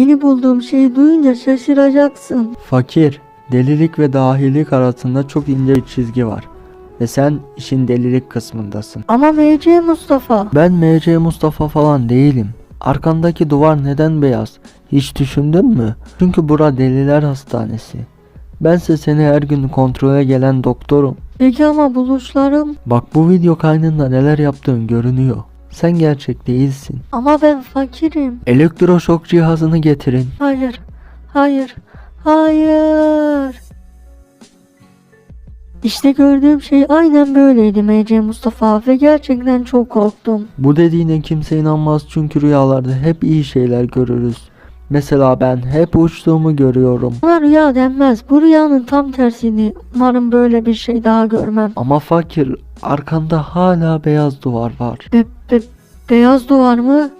Yeni bulduğum şeyi duyunca şaşıracaksın. Fakir, delilik ve dahilik arasında çok ince bir çizgi var. Ve sen işin delilik kısmındasın. Ama MC Mustafa. Ben MC Mustafa falan değilim. Arkandaki duvar neden beyaz? Hiç düşündün mü? Çünkü bura deliler hastanesi. Bense seni her gün kontrole gelen doktorum. Peki ama buluşlarım. Bak bu video kaydında neler yaptığın görünüyor. Sen gerçek değilsin. Ama ben fakirim. Elektroşok cihazını getirin. Hayır. Hayır. Hayır. İşte gördüğüm şey aynen böyleydi MC Mustafa ve gerçekten çok korktum. Bu dediğine kimse inanmaz çünkü rüyalarda hep iyi şeyler görürüz. Mesela ben hep uçtuğumu görüyorum. Buna rüya denmez. Bu rüyanın tam tersini. Umarım böyle bir şey daha görmem. Ama fakir arkanda hala beyaz duvar var. Be- be- beyaz duvar mı?